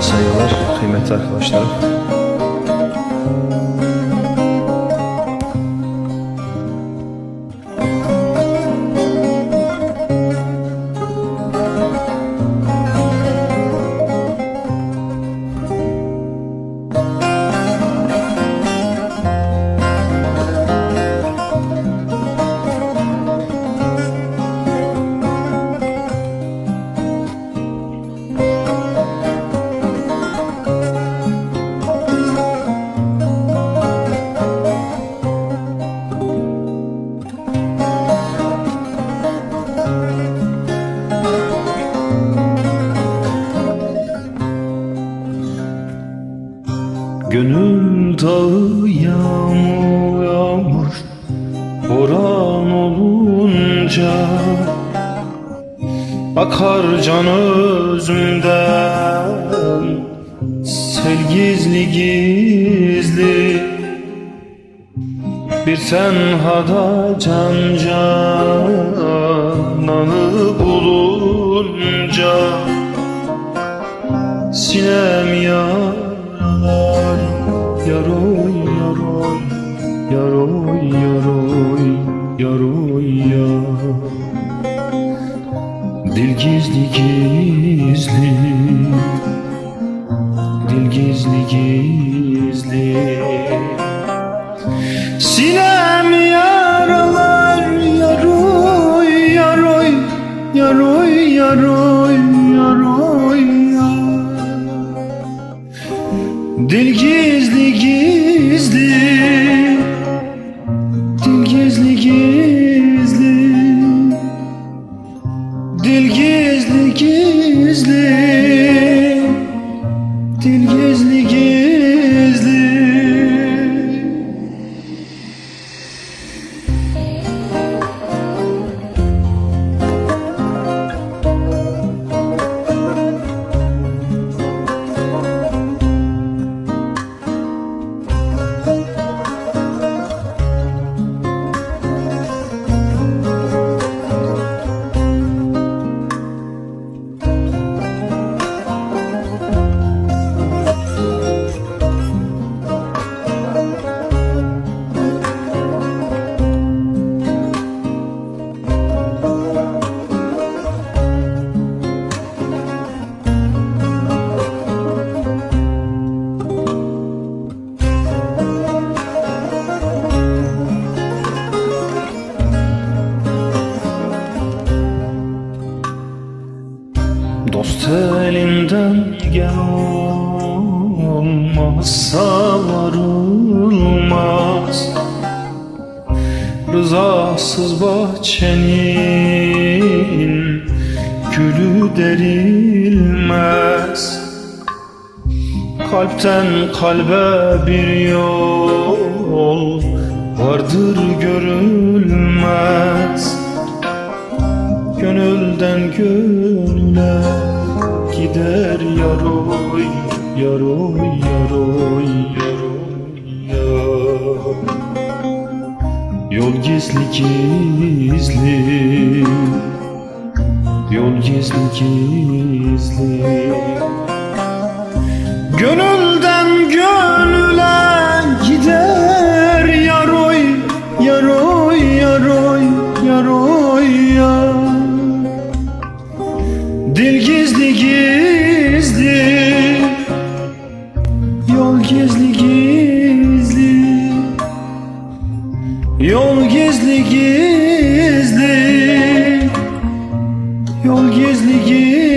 Saygılar kıymetli arkadaşlarım. Gönül dağı yağmur yağmur Boran olunca Akar can özümden. Sel gizli gizli Bir tenhada can cananı bulunca Sinem yaralar Yaroy yaroy Yaroy yaroy Yaroy ya Dil gizli gizli. Dil gizli gizli. Sinem Dost elinden gelmezsa varılmaz. Rızasız bahçenin gülü derilmez. Kalpten kalbe bir yol vardır görülmez. Gönülden gönüle gider yaroy Yaroy yaroy yaroy. Ya Yol gizli gizli. Yol gizli gizli Yol gizli gizli. Yol gizli gizli. Yol gizli gizli